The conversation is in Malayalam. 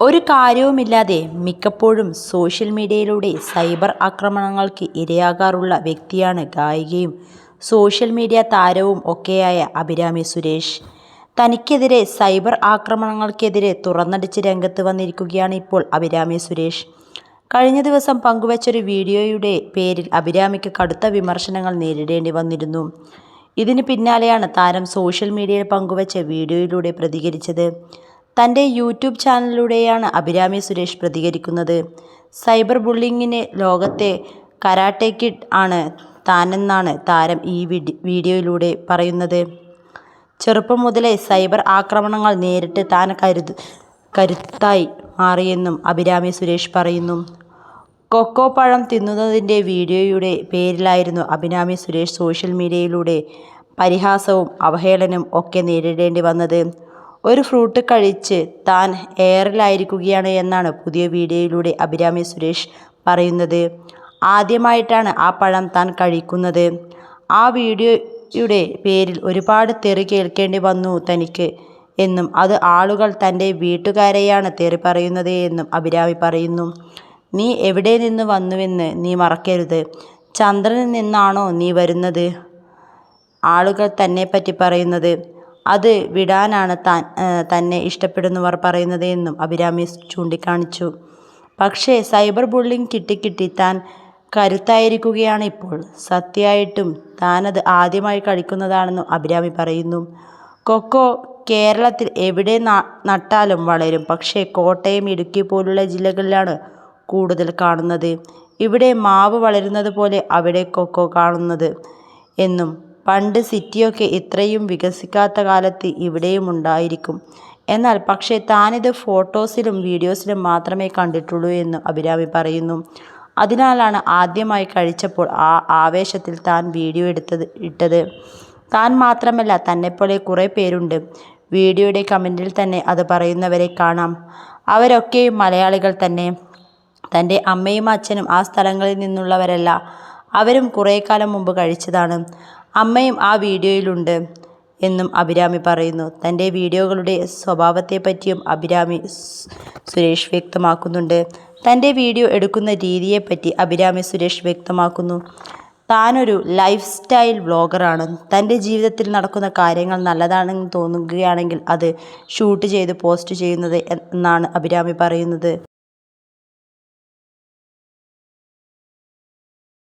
ഒരു കാര്യവുമില്ലാതെ മിക്കപ്പോഴും സോഷ്യൽ മീഡിയയിലൂടെ സൈബർ ആക്രമണങ്ങൾക്ക് ഇരയാകാറുള്ള വ്യക്തിയാണ് ഗായികയും സോഷ്യൽ മീഡിയ താരവും ഒക്കെയായ അഭിരാമി സുരേഷ്. തനിക്കെതിരെ സൈബർ ആക്രമണങ്ങൾക്കെതിരെ തുറന്നടിച്ച് രംഗത്ത് വന്നിരിക്കുകയാണ് ഇപ്പോൾ അഭിരാമി സുരേഷ്. കഴിഞ്ഞ ദിവസം പങ്കുവച്ചൊരു വീഡിയോയുടെ പേരിൽ അഭിരാമിക്ക് കടുത്ത വിമർശനങ്ങൾ നേരിടേണ്ടി വന്നിരുന്നു. ഇതിന് പിന്നാലെയാണ് താരം സോഷ്യൽ മീഡിയയിൽ പങ്കുവച്ച വീഡിയോയിലൂടെ പ്രതികരിച്ചത്. തന്റെ യൂട്യൂബ് ചാനലിലൂടെയാണ് അഭിരാമി സുരേഷ് പ്രതികരിക്കുന്നത്. സൈബർ ബുള്ളിങ്ങിന് ലോകത്തെ കരാട്ടെ കിഡ് ആണ് താനെന്നാണ് താരം ഈ വീഡിയോയിലൂടെ പറയുന്നത്. ചെറുപ്പം മുതലേ സൈബർ ആക്രമണങ്ങൾ നേരിട്ട് താൻ കരുത് കരുത്തായി മാറിയെന്നും അഭിരാമി സുരേഷ് പറയുന്നു. കൊക്കോ പഴം തിന്നുന്നതിന്റെ വീഡിയോയുടെ പേരിലായിരുന്നു അഭിരാമി സുരേഷ് സോഷ്യൽ മീഡിയയിലൂടെ പരിഹാസവും അവഹേളനവും ഒക്കെ നേരിടേണ്ടി വന്നത്. ഒരു ഫ്രൂട്ട് കഴിച്ച് താൻ എയറിലായിരിക്കുകയാണ് എന്നാണ് പുതിയ വീഡിയോയിലൂടെ അഭിരാമി സുരേഷ് പറയുന്നത്. ആദ്യമായിട്ടാണ് ആ പഴം താൻ കഴിക്കുന്നത്. ആ വീഡിയോയുടെ പേരിൽ ഒരുപാട് തെറി കേൾക്കേണ്ടി വന്നു തനിക്ക് എന്നും അത് ആളുകൾ തന്റെ വീട്ടുകാരെയാണ് തെറി പറയുന്നത് എന്നും അഭിരാമി പറയുന്നു. നീ എവിടെ നിന്ന് വന്നുവെന്ന് നീ മറക്കരുത്. ചന്ദ്രനിൽ നിന്നാണോ നീ വരുന്നത്? ആളുകൾ തന്നെ പറ്റി പറയുന്നത്. അത് വിടാനാണ് താൻ തന്നെ ഇഷ്ടപ്പെടുന്നവർ പറയുന്നത് എന്നും അഭിരാമി ചൂണ്ടിക്കാണിച്ചു. പക്ഷേ സൈബർ ബുള്ളിംഗ് കിട്ടിക്കിട്ടി താൻ കരുത്തായിരിക്കുകയാണ് ഇപ്പോൾ. സത്യമായിട്ടും താനത് ആദ്യമായി കഴിക്കുന്നതാണെന്നും അഭിരാമി പറയുന്നു. കൊക്കോ കേരളത്തിൽ എവിടെ നട്ടാലും വളരും. പക്ഷേ കോട്ടയം ഇടുക്കി പോലുള്ള ജില്ലകളിലാണ് കൂടുതൽ കാണുന്നത്. ഇവിടെ മാവ് വളരുന്നത് പോലെ അവിടെ കൊക്കോ കാണുന്നത് എന്നും പണ്ട് സിറ്റിയൊക്കെ ഇത്രയും വികസിക്കാത്ത കാലത്ത് ഇവിടെയും ഉണ്ടായിരിക്കും. എന്നാൽ പക്ഷേ താനിത് ഫോട്ടോസിലും വീഡിയോസിലും മാത്രമേ കണ്ടിട്ടുള്ളൂ എന്ന് അഭിരാമി പറയുന്നു. അതിനാലാണ് ആദ്യമായി കഴിച്ചപ്പോൾ ആ ആവേശത്തിൽ താൻ വീഡിയോ എടുത്തത് ഇട്ടത്. താൻ മാത്രമല്ല തന്നെപ്പോലെ കുറേ പേരുണ്ട്. വീഡിയോയുടെ കമന്റിൽ തന്നെ അത് പറയുന്നവരെ കാണാം. അവരൊക്കെ മലയാളികൾ തന്നെ. തന്റെ അമ്മയും അച്ഛനും ആ സ്ഥലങ്ങളിൽ നിന്നുള്ളവരല്ല. അവരും കുറേ കാലം മുമ്പ് കഴിച്ചതാണ്. അമ്മയും ആ വീഡിയോയിലുണ്ട് എന്നും അഭിരാമി പറയുന്നു. തന്റെ വീഡിയോകളുടെ സ്വഭാവത്തെപ്പറ്റിയും അഭിരാമി സുരേഷ് വ്യക്തമാക്കുന്നുണ്ട്. തന്റെ വീഡിയോ എടുക്കുന്ന രീതിയെപ്പറ്റി അഭിരാമി സുരേഷ് വ്യക്തമാക്കുന്നു. താനൊരു ലൈഫ് സ്റ്റൈൽ വ്ളോഗറാണ്. തന്റെ ജീവിതത്തിൽ നടക്കുന്ന കാര്യങ്ങൾ നല്ലതാണെന്ന് തോന്നുകയാണെങ്കിൽ അത് ഷൂട്ട് ചെയ്ത് പോസ്റ്റ് ചെയ്യുന്നത് എന്നാണ് അഭിരാമി പറയുന്നത്.